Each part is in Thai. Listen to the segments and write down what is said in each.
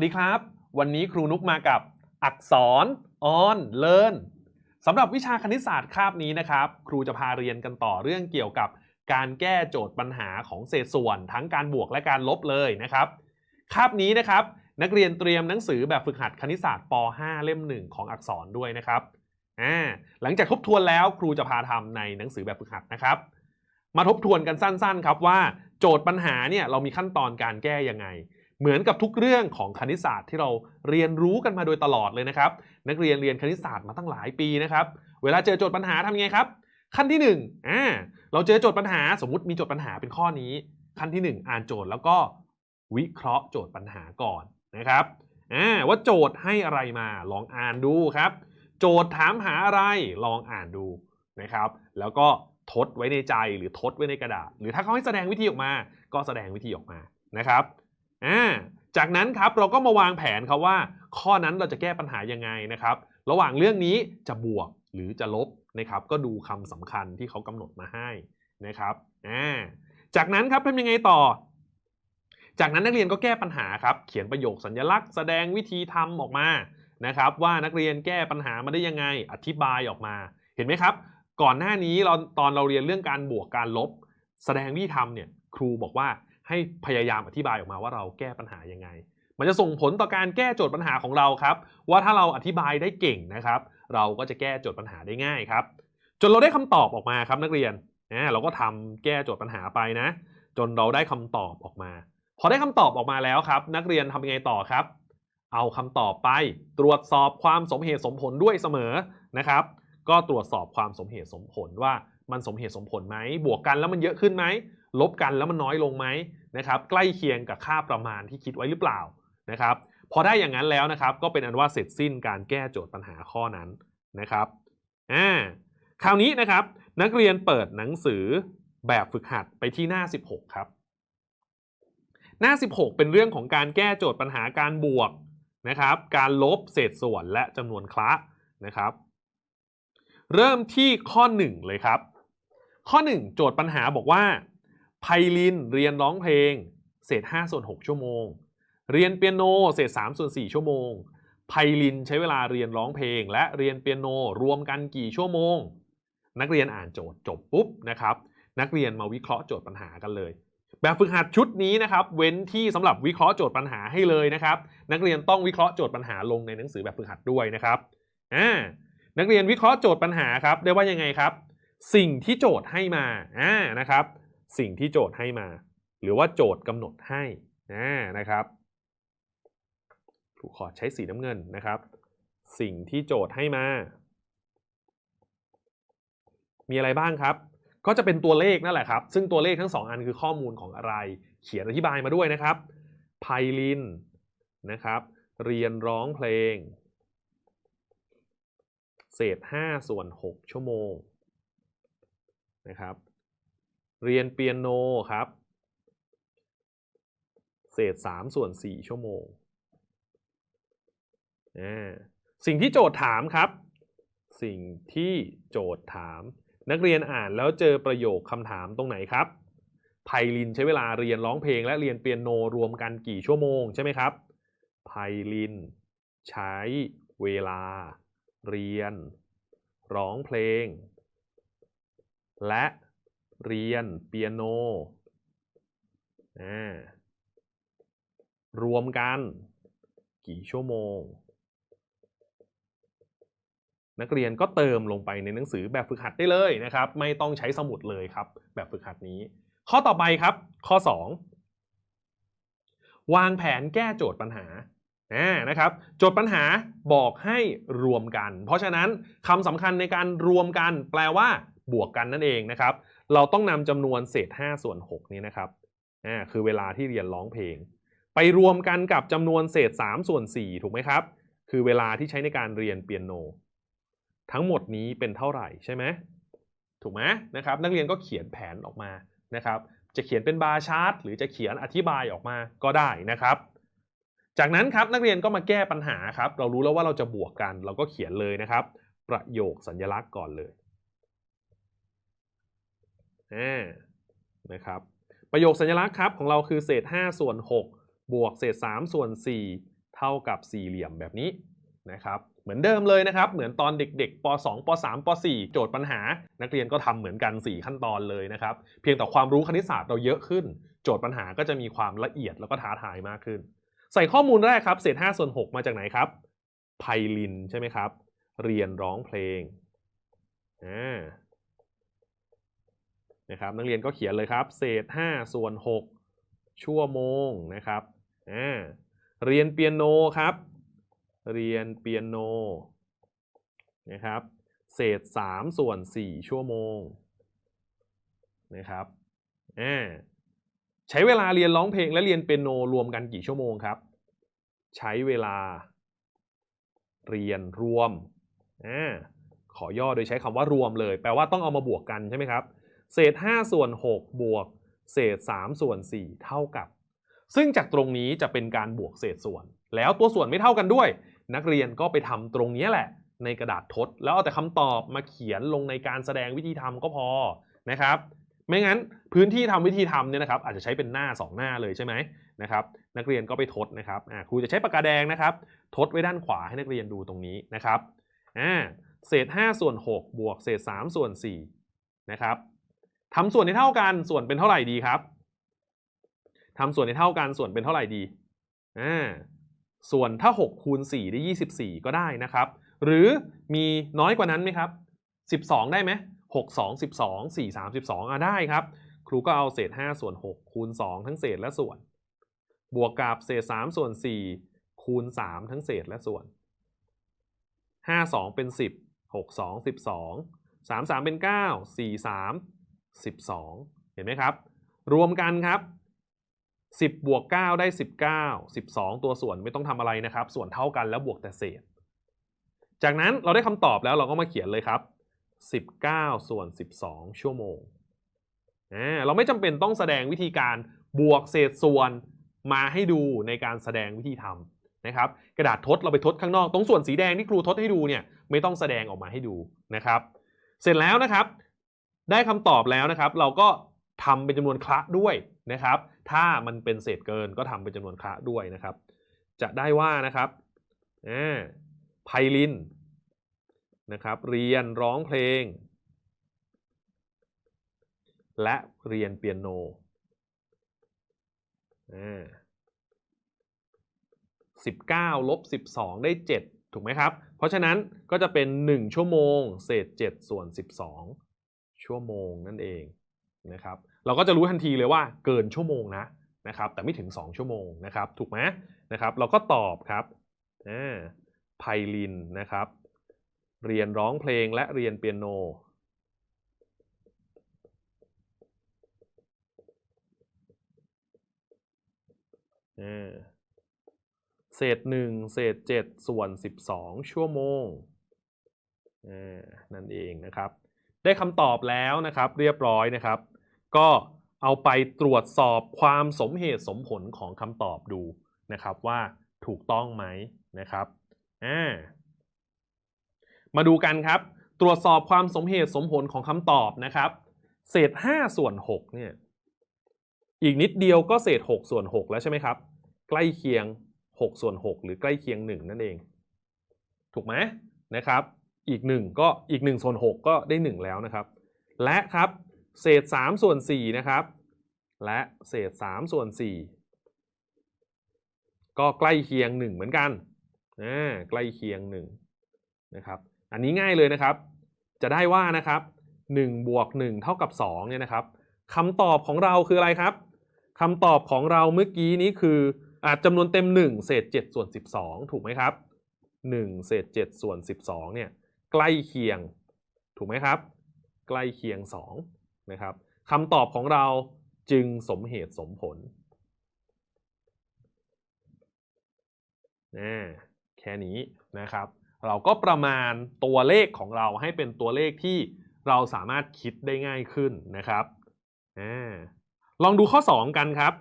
สวัสดีครับ วันนี้ครูนุกมากับอักษร on learn สำหรับวิชาคณิตศาสตร์คาบนี้นะครับ ครูจะพาเรียนกันต่อเรื่องเกี่ยวกับการแก้โจทย์ปัญหาของเศษส่วน ทั้งการบวกและการลบเลยนะครับ คาบนี้นะครับ นักเรียนเตรียมหนังสือแบบฝึกหัดคณิตศาสตร์ป .5 เล่ม 1 ของอักษรด้วยนะครับอ่าหลังจากทบทวนแล้วครูจะพาทำในหนังสือแบบฝึกหัดนะครับ มาทบทวนกันสั้นๆ ครับว่า โจทย์ปัญหาเนี่ยเรามีขั้นตอนการแก้ยังไง เหมือนกับทุกเรื่องของคณิตศาสตร์ที่เราเรียนรู้กันมาโดยตลอดเลยนะครับ นักเรียนเรียนคณิตศาสตร์มาตั้งหลายปีนะครับ เวลาเจอโจทย์ปัญหาทำยังไงครับ ขั้นที่1นึ่งอ่าเราเจอโจทย์ปัญหาสมมุติมีโจทย์ปัญหาเป็นข้อนี้ ขั้นที่ 1 อ่านโจทย์แล้วก็วิเคราะห์โจทย์ปัญหาก่อนนะครับอ่าว่าโจทย์ให้อะไรมาลองอ่านดูครับ โจทย์ถามหาอะไรลองอ่านดูนะครับ แล้วก็ทดไว้ในใจหรือทดไว้ในกระดาษ หรือถ้าเขาให้แสดงวิธีออกมา ก็แสดงวิธีออกมานะครับ อ่าจากนั้นครับเราก็มาวางแผนครับว่า ข้อนั้นเราจะแก้ปัญหายังไงนะครับ ระหว่างเรื่องนี้จะบวกหรือจะลบนะครับ ก็ดูคำสำคัญที่เขากำหนดมาให้นะครับอ่าจากนั้นครับทำยังไงต่อ จากนั้นนักเรียนก็แก้ปัญหาครับ เขียนประโยคสัญลักษณ์แสดงวิธีทำออกมานะครับ ว่านักเรียนแก้ปัญหามาได้ยังไงอธิบายออกมา เห็นไหมครับ ก่อนหน้านี้เราตอนเราเรียนเรื่องการบวกการลบ แสดงวิธีทำเนี่ยครูบอกว่า ให้พยายามอธิบายออกมาว่าเราแก้ปัญหายังไง มันจะส่งผลต่อการแก้โจทย์ปัญหาของเราครับ ว่าถ้าเราอธิบายได้เก่งนะครับ เราก็จะแก้โจทย์ปัญหาได้ง่ายครับ จนเราได้คำตอบออกมาครับนักเรียนนะเราก็ทำแก้โจทย์ปัญหาไปนะ จนเราได้คำตอบออกมา พอได้คำตอบออกมาแล้วครับ นักเรียนทำยังไงต่อครับ เอาคำตอบไปตรวจสอบความสมเหตุสมผลด้วยเสมอนะครับ ก็ตรวจสอบความสมเหตุสมผลว่ามันสมเหตุสมผลไหม บวกกันแล้วมันเยอะขึ้นไหม ลบกันแล้วมันน้อยลงไหม นะครับใกล้เคียงกับค่าประมาณที่คิดไว้หรือเปล่านะครับพอได้อย่างนั้นแล้วนะครับ ก็เป็นอันว่าเสร็จสิ้นการแก้โจทย์ปัญหาข้อนั้นนะครับอ่าคราวนี้นะครับ นักเรียนเปิดหนังสือแบบฝึกหัดไปที่หน้า 16 ครับ หน้า 16 เป็นเรื่องของการแก้โจทย์ปัญหาการบวกนะครับ การลบเศษส่วนและจำนวนคละนะครับ เริ่มที่ข้อ 1 เลยครับ ข้อ 1 โจทย์ปัญหาบอกว่า ไพลินเรียนร้องเพลง เศษ5ส่วน6ชั่วโมง เรียนเปียโนเศษ3ส่วน4ชั่วโมง ไพลินใช้เวลาเรียนร้องเพลง และเรียนเปียโนรวมกันกี่ชั่วโมง นักเรียนอ่านโจทย์จบปุ๊บนะครับ นักเรียนมาวิเคราะห์โจทย์ปัญหากันเลย แบบฝึกหัดชุดนี้นะครับ เว้นที่สำหรับวิเคราะห์โจทย์ปัญหาให้เลยนะครับ นักเรียนต้องวิเคราะห์โจทย์ปัญหาลงในหนังสือแบบฝึกหัดด้วยนะครับอ่านักเรียนวิเคราะห์โจทย์ปัญหาครับได้ว่ายังไงครับ สิ่งที่โจทย์ให้มาอ่านะครับ สิ่งที่โจทย์ให้มา หรือว่าโจทย์กำหนดให้นะครับครูขอใช้สีน้ำเงินนะครับ สิ่งที่โจทย์ให้มา มีอะไรบ้างครับ ก็จะเป็นตัวเลขนั่นแหละครับ ซึ่งตัวเลขทั้งสองอันคือข้อมูลของอะไร เขียนอธิบายมาด้วยนะครับไพลินนะครับ เรียนร้องเพลง เศษ5ส่วน 6 ชั่วโมงนะครับ เรียนเปียโนครับ เศษ3ส่วน4ชั่วโมงอ่าสิ่งที่โจทย์ถามครับ สิ่งที่โจทย์ถาม นักเรียนอ่านแล้วเจอประโยคคำถามตรงไหนครับไพลินใช้เวลาเรียนร้องเพลงและเรียนเปียโนรวมกันกี่ชั่วโมงใช่ไหมครับไพลินใช้เวลาเรียน ร้องเพลง และ เรียน เปียโนรวมกัน กี่ชั่วโมง นักเรียนก็เติมลงไปในหนังสือแบบฝึกหัดได้เลยนะครับ ไม่ต้องใช้สมุดเลยครับ แบบฝึกหัดนี้ ข้อต่อไปครับ ข้อ 2 วางแผนแก้โจทย์ปัญหาอ่านะครับโจทย์ปัญหาบอกให้รวมกัน เพราะฉะนั้นคำสำคัญในการรวมกันแปลว่าบวกกันนั่นเองนะครับ เราต้องนำจำนวนเศษ 5 ส่วน 6 นี้นะครับอ่าคือเวลาที่เรียนร้องเพลง ไปรวมกันกับจำนวนเศษ 3 ส่วน 4 ถูกไหมครับ คือเวลาที่ใช้ในการเรียนเปียโน ทั้งหมดนี้เป็นเท่าไหร่ใช่ไหมถูกไหมนะครับ นักเรียนก็เขียนแผนออกมานะครับ จะเขียนเป็นบาร์ชาร์ตหรือจะเขียนอธิบายออกมาก็ได้นะครับ จากนั้นครับนักเรียนก็มาแก้ปัญหาครับ เรารู้แล้วว่าเราจะบวกกัน เราก็เขียนเลยนะครับ ประโยคสัญลักษณ์ก่อนเลย นะครับประโยคสัญลักษณ์ครับของเราคือเศษ 5 ส่วน 6 บวกเศษ 3 ส่วน 4 เท่ากับสี่เหลี่ยมแบบนี้นะครับเหมือนเดิมเลยนะครับ เหมือนตอนเด็กๆป .2 ป .3 ป .4 โจทย์ปัญหา นักเรียนก็ทำเหมือนกัน 4 ขั้นตอนเลยนะครับ เพียงแต่ความรู้คณิตศาสตร์เราเยอะขึ้น โจทย์ปัญหาก็จะมีความละเอียดแล้วก็ท้าทายมากขึ้น ใส่ข้อมูลแรกครับ เศษ 5 ส่วน 6 มาจากไหนครับไพลินใช่ไหมครับ เรียนร้องเพลงอ่า นะครับนักเรียนก็เขียนเลยครับ เศษ 5 ส่วน 6 ชั่วโมงนะครับอ่าเรียนเปียโนครับ เรียนเปียโนนะครับเศษ 3 ส่วน 4 ชั่วโมงนะครับอ่าใช้เวลาเรียนร้องเพลงและเรียนเปียโนรวมกันกี่ชั่วโมงครับ ใช้เวลาเรียนรวมอ่าขอย่อโดยใช้คำว่ารวมเลย แปลว่าต้องเอามาบวกกันใช่ไหมครับ เศษ 5 ส่วน 6 บวก เศษ 3 ส่วน 4 เท่ากับ ซึ่งจากตรงนี้จะเป็นการบวกเศษส่วน แล้วตัวส่วนไม่เท่ากันด้วย นักเรียนก็ไปทำตรงนี้แหละ ในกระดาษทด แล้วเอาแต่คำตอบมาเขียนลงในการแสดงวิธีทำก็พอนะครับ ไม่งั้นพื้นที่ทำวิธีทำเนี่ยนะครับ อาจจะใช้เป็นหน้า 2 หน้าเลยใช่ไหมนะครับ นักเรียนก็ไปทดนะครับครูจะใช้ปากกาแดงนะครับ ทดไว้ด้านขวาให้นักเรียนดูตรงนี้นะครับเศษ 5 ส่วน 6 บวก เศษ 3 ส่วน4นะครับ ทำส่วนให้เท่ากันส่วนเป็นเท่าไหร่ดีครับทำส่วนให้เท่ากันส่วนเป็นเท่าไหร่ดีอ่าส่วนถ้า 6 คูณ 4 ได้ 24 ก็ได้นะครับ หรือมีน้อยกว่านั้นไหมครับ 12 ได้ไหม6 2 12 4 3 12อะได้ครับ ครูก็เอาเศษ 5 ส่วน 6 คูณ 2 ทั้งเศษและส่วน บวกกับเศษ 3 ส่วน 4 คูณ 3 ทั้งเศษและส่วน 5 2 เป็น 10 6 2 12 3 3 เป็น 9 4 3 12 เห็นไหมครับ รวมกันครับ 10บวก9ได้ 19 12 ตัวส่วนไม่ต้องทำอะไรนะครับ ส่วนเท่ากันแล้วบวกแต่เศษ จากนั้นเราได้คำตอบแล้วเราก็มาเขียนเลยครับ 19 ส่วน 12 ชั่วโมง เราไม่จำเป็นต้องแสดงวิธีการบวกเศษส่วนมาให้ดูในการแสดงวิธีทำนะครับ กระดาษทดเราไปทดข้างนอก ตรงส่วนสีแดงที่ครูทดให้ดูเนี่ยไม่ต้องแสดงออกมาให้ดูนะครับ เสร็จแล้วนะครับ ได้คำตอบแล้วนะครับ เราก็ทำเป็นจำนวนคละด้วยนะครับ ถ้ามันเป็นเศษเกินก็ทำเป็นจำนวนคละด้วยนะครับ จะได้ว่านะครับอ่าไพลินนะครับ เรียนร้องเพลง และเรียนเปียโนอ่า19ลบ12ได้7ถูกไหมครับ เพราะฉะนั้นก็จะเป็น1ชั่วโมง เศษ7ส่วน12 ชั่วโมงนั่นเองนะครับเราก็จะรู้ทันทีเลยว่าเกินชั่วโมงนะนะครับแต่ไม่ถึง 2 ชั่วโมงนะครับถูกไหมนะครับเราก็ตอบครับอไพลินนะครับ เรียนร้องเพลงและเรียนเปียโนเศษหนึ่งเศษเจ็ดส่วนสิบสองชั่วโมงนั่นเองนะครับ ได้คำตอบแล้วนะครับ เรียบร้อยนะครับ ก็เอาไปตรวจสอบความสมเหตุสมผลของคำตอบดูนะครับว่าถูกต้องไหมนะครับอ่ามาดูกันครับ ตรวจสอบความสมเหตุสมผลของคำตอบนะครับ เศษ 5 ส่วน6เนี่ยอีกนิดเดียวก็เศษ 6 ส่วน 6 แล้วใช่ไหมครับ ใกล้เคียง 6 ส่วน 6 หรือใกล้เคียง 1 นั่นเอง ถูกไหมนะครับ อีก 1 ก็อีก1ส่วน6ก็ได้ 1 แล้วนะครับ และครับเศษ3ส่วน4นะครับ และเศษ3ส่วน4ก็ใกล้เคียง 1 เหมือนกันอ่าใกล้เคียง1นะครับ อันนี้ง่ายเลยนะครับ จะได้ว่านะครับ1บวก1เท่ากับ2เนี่ยนะครับคำตอบของเราคืออะไรครับคำตอบของเราเมื่อกี้นี้คืออาจจำนวนเต็ม 1 เศษ7ส่วน12 ถูกไหมครับ1เศษ7ส่วน12เนี่ย ใกล้เคียง ถูกไหมครับ ใกล้เคียง2นะครับคำตอบของเราจึงสมเหตุสมผลนะแค่นี้นะครับ เราก็ประมาณตัวเลขของเราให้เป็นตัวเลขที่เราสามารถคิดได้ง่ายขึ้นนะครับอลองดูข้อ 2 กันครับ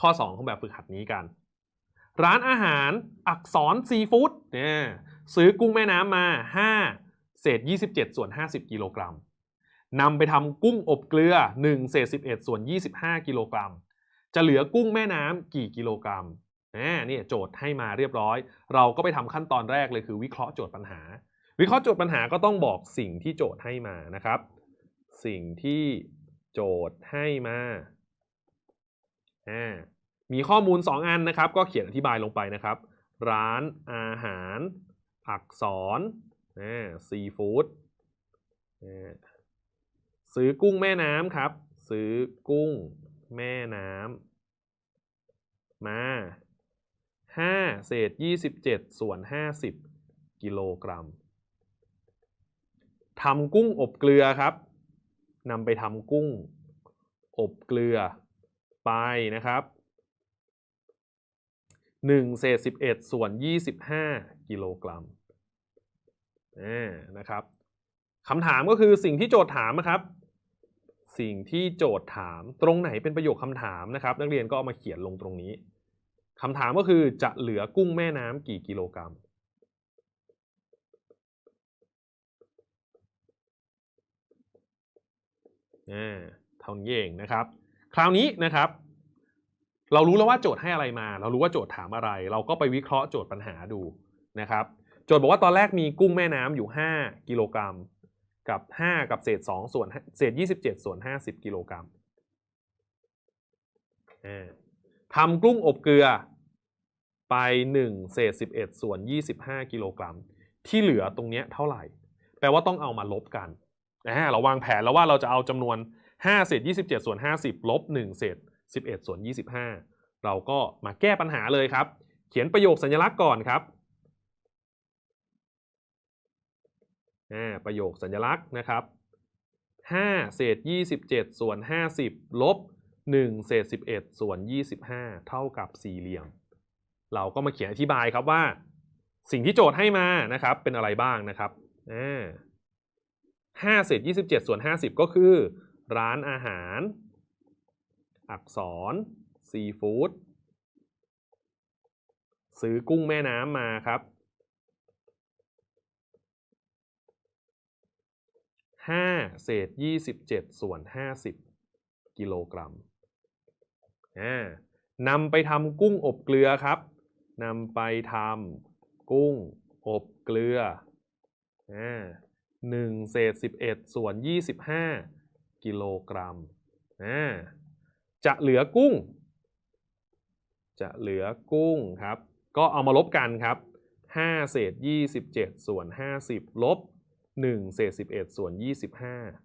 ข้อ 2 ของแบบฝึกหัดนี้กัน ร้านอาหารอักษรซีฟู้ดเนี่ย ซื้อกุ้งแม่น้ำมา 5 เศษ 27 ส่วน 50 กิโลกรัมนำไปทำกุ้งอบเกลือ 1 เศษ 11 ส่วน 25 กิโลกรัม จะเหลือกุ้งแม่น้ำกี่กิโลกรัมอ่าเนี่โจทย์ให้มาเรียบร้อย เราก็ไปทำขั้นตอนแรกเลยคือวิเคราะห์โจทย์ปัญหา วิเคราะห์โจทย์ปัญหาก็ต้องบอกสิ่งที่โจทย์ให้มานะครับ สิ่งที่โจทย์ให้มาอ่ามีข้อมูล 2 อันนะครับ ก็เขียนอธิบายลงไปนะครับ ร้านอาหาร อักษรซีฟู้ดซื้อกุ้งแม่น้ำครับ ซื้อกุ้งแม่น้ำมา5เศษ27ส่วน50กิโลกรัมทำกุ้งอบเกลือครับนำไปทำกุ้ง อบเกลือไปนะครับ1เศษ11 ส่วน 25 กิโลกรัม นะครับคำถามก็คือสิ่งที่โจทย์ถามนะครับ สิ่งที่โจทย์ถามตรงไหนเป็นประโยคคำถามนะครับ นักเรียนก็เอามาเขียนลงตรงนี้คำถามก็คือจะเหลือกุ้งแม่น้ำกี่กิโลกรัมเท่านี้เองนะครับ คราวนี้นะครับ เรารู้แล้วว่าโจทย์ให้อะไรมา เรารู้ว่าโจทย์ถามอะไร เราก็ไปวิเคราะห์โจทย์ปัญหาดูนะครับ จทย์บอกว่าตอนแรกมีกุ้งแม่น้ำอยู่ 5 กิโลกรัม กับ 5 กับเศษ 2 ส่วนเศษ 27 ส่วน 50 กิโลกรัมทำกุ้งอบเกลือไป 1 เศษ 11 ส่วน 25 กิโลกรัม ที่เหลือตรงนี้เท่าไหร่ แปลว่าต้องเอามาลบกันเราวางแผนแล้วว่าเราจะเอาจำนวน 5 เศษ 27 ส่วน 50 ลบ 1 เศษ 11 ส่วน 25 เราก็มาแก้ปัญหาเลยครับ เขียนประโยคสัญลักษณ์ก่อนครับ ประโยคสัญลักษณ์นะครับ5เศษ 27 ส่วน 50 ลบ 1 เศษ 11 ส่วน 25 เท่ากับสี่เหลี่ยม เราก็มาเขียนอธิบายครับว่า สิ่งที่โจทย์ให้มานะครับ เป็นอะไรบ้างนะครับ5เศษ 27 ส่วน 50 ก็คือ ร้านอาหาร อักษรซีฟู้ดซื้อกุ้งแม่น้ำมาครับ 5 เศษ 27 ส่วน 50 กิโลกรัมนำไปทำกุ้งอบเกลือครับนำไปทำกุ้งอบเกลือหนึ่งเศษ11ส่วน25กิโลกรัม จะเหลือกุ้ง จะเหลือกุ้งครับ ก็เอามาลบกันครับ5เศษ27ส่วน50ลบ 1เศษ11 ส่วน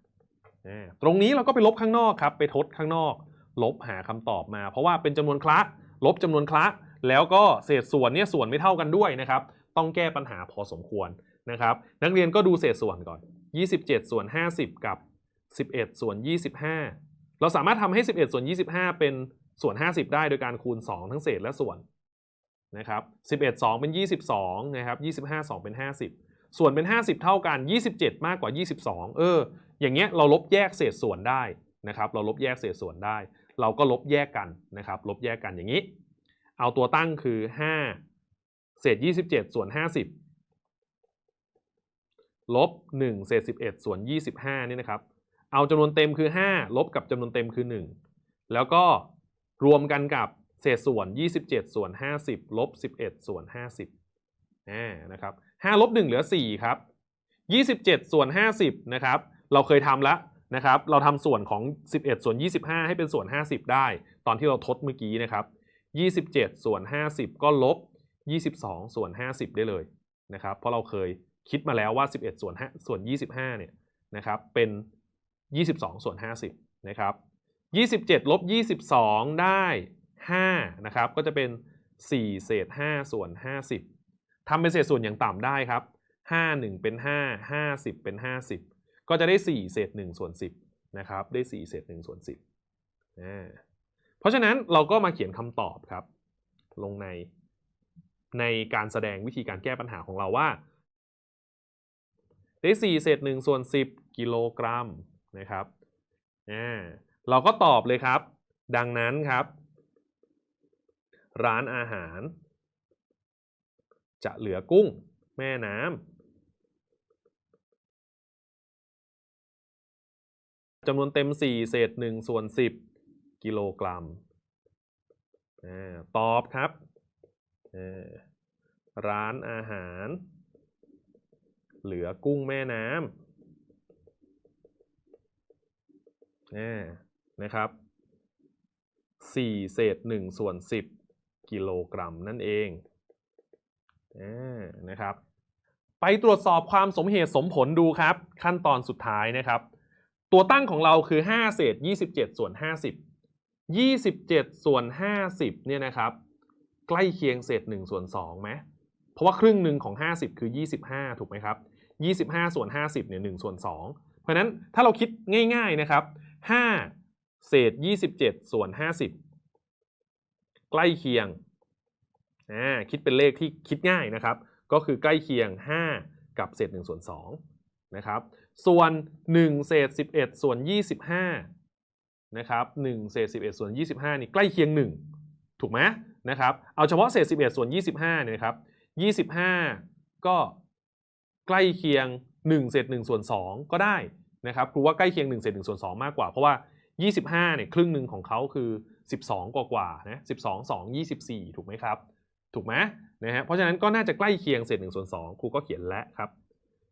25 ตรงนี้เราก็ไปลบข้างนอกครับ ไปทดข้างนอก ลบหาคำตอบมา เพราะว่าเป็นจำนวนคละ ลบจำนวนคละ แล้วก็เศษส่วนเนี่ยส่วนไม่เท่ากันด้วยนะครับ ต้องแก้ปัญหาพอสมควรนะครับ นักเรียนก็ดูเศษส่วนก่อน 27 ส่วน 50 กับ 11 ส่วน 25 เราสามารถทำให้ 11 ส่วน 25 เป็นส่วน 50 ได้โดยการคูณ 2 ทั้งเศษและส่วนนะครับ11 2 เป็น 22 นะครับ 25 2 เป็น 50 ส่วนเป็น 50 เท่ากัน 27 มากกว่า 22 เออ อย่างเงี้ยเราลบแยกเศษส่วนได้นะครับ เราลบแยกเศษส่วนได้ เราก็ลบแยกกันนะครับ ลบแยกกันอย่างนี้ เอาตัวตั้งคือ 5 เศษ 27 ส่วน 50 ลบ 1 เศษ 11 ส่วน 25 นี่นะครับ เอาจำนวนเต็มคือ 5 ลบกับจำนวนเต็มคือ 1 แล้วก็รวมกันกับเศษส่วน 27 ส่วน 50 ลบ 11 ส่วน 50นะครับ 5ลบ1เหลือ 4 ครับ 27 ส่วน 50 นะครับ เราเคยทำแล้วนะครับ เราทำส่วนของ 11 ส่วน 25 ให้เป็นส่วน 50 ได้ ตอนที่เราทดเมื่อกี้นะครับ 27 ส่วน 50 ก็ลบ 22 ส่วน 50 ได้เลยนะครับ เพราะเราเคยคิดมาแล้วว่า 11 ส่วน5ส่วน 25 เนี่ยนะครับเป็น 22 ส่วน 50 นะครับ 27 ลบ 22 ได้ 5 นะครับ ก็จะเป็น 4 เศษ 5 ส่วน 50 ทำเป็นเศษส่วนอย่างต่ำได้ครับ 5 1 เป็น 5 50 เป็น 50 ก็จะได้ 4 เศษ1ส่วน10นะครับ ได้ 4 เศษ1ส่วน10นะเพราะฉะนั้นเราก็มาเขียนคำตอบครับ ลงในในการแสดงวิธีการแก้ปัญหาของเราว่า ได้ 4 เศษ1ส่วน10 กิโลกรัมนะครับนะเราก็ตอบเลยครับ ดังนั้นครับ ร้านอาหาร จะเหลือกุ้งแม่น้ำจำนวนเต็ม 4 เศษ1ส่วน 10 กิโลกรัมตอบครับ ร้านอาหาร เหลือกุ้งแม่น้ำนะครับสี่เศษหนึ่งส่วนสิบกิโลกรัมนั่นเอง นะครับ ไปตรวจสอบความสมเหตุสมผลดูครับ ขั้นตอนสุดท้ายนะครับ ตัวตั้งของเราคือ 5 เศษ 27 ส่วน 50 27 ส่วน 50เนี่ยนะครับ ใกล้เคียงเศษ1ส่วน2ไหมเพราะว่าครึ่งหนึ่งของ 50 คือ 25 ถูกไหมครับ 25 ส่วน 50เนี่ย1ส่วน 2 เพราะนั้นถ้าเราคิดง่าย ๆนะครับ 5 เศษ 27 ส่วน 50 ใกล้เคียง คิดเป็นเลขที่คิดง่ายนะครับ ก็คือใกล้เคียง 5 กับเศษ1ส่วน2นะครับ ส่วน 1 เศษ 11 ส่วน 25นะครับ1เศษ 11 ส่วน 25 นี่ใกล้เคียง 1 ถูกไหมนะครับ เอาเฉพาะเศษ 11 ส่วน 25เนี่ยครับ 25 ก็ใกล้เคียง 1 เศษ1ส่วน2ก็ได้นะครับครูว่าใกล้เคียง1เศษ1ส่วน2มากกว่า เพราะว่า 25เนี่ยครึ่งหนึ่งของเขาคือ 12 กว่ากว่านะ12 2 24 ถูกไหมครับ ถูกไหมนะฮะเพราะฉะนั้นก็น่าจะใกล้เคียงเศษ1ส่วน2ครูก็เขียนและครับ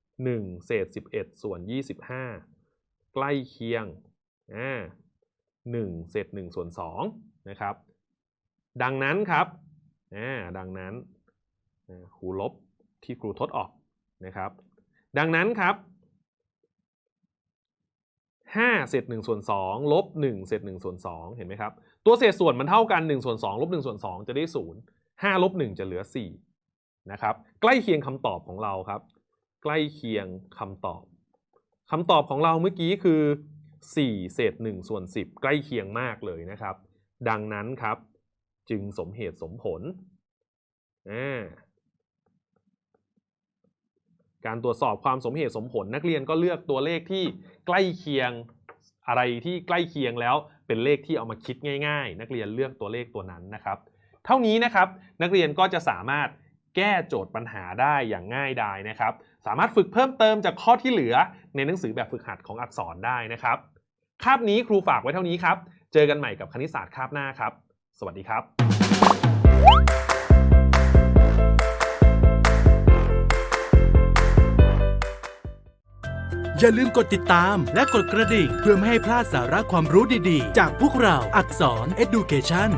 1เศษ11 ส่วน 25 ใกล้เคียงอ่า1เศษ1ส่วน2นะครับ ดังนั้นครับอ่าดังนั้นครูลบที่ครูทดออกนะครับ ดังนั้นครับ5เศษ1ส่วน2ลบ1เศษ1ส่วน2เห็นไหมครับ ตัวเศษส่วนมันเท่ากัน1ส่วน2ลบ1ส่วน2จะได้0 5ลบ1จะเหลือ4นะครับใกล้เคียงคำตอบของเราครับ ใกล้เคียงคำตอบคำตอบของเราเมื่อกี้คือ 4 เศษ1ส่วน10 ใกล้เคียงมากเลยนะครับ ดังนั้นครับจึงสมเหตุสมผล การตรวจสอบความสมเหตุสมผลนักเรียนก็เลือกตัวเลขที่ใกล้เคียงอะไรที่ใกล้เคียงแล้วเป็นเลขที่เอามาคิดง่าย ๆ นักเรียนเลือกตัวเลขตัวนั้นนะครับ เท่านี้นะครับนักเรียนก็จะสามารถแก้โจทย์ปัญหาได้อย่างง่ายดายนะครับ สามารถฝึกเพิ่มเติมจากข้อที่เหลือ ในหนังสือแบบฝึกหัดของอักษรได้นะครับ คาบนี้ครูฝากไว้เท่านี้ครับ เจอกันใหม่กับคณิตศาสตร์คาบหน้าครับ สวัสดีครับอย่าลืมกดติดตามและกดกระดิ่ง เพื่อไม่ให้พลาดสาระความรู้ดีๆ จากพวกเราอักษร Education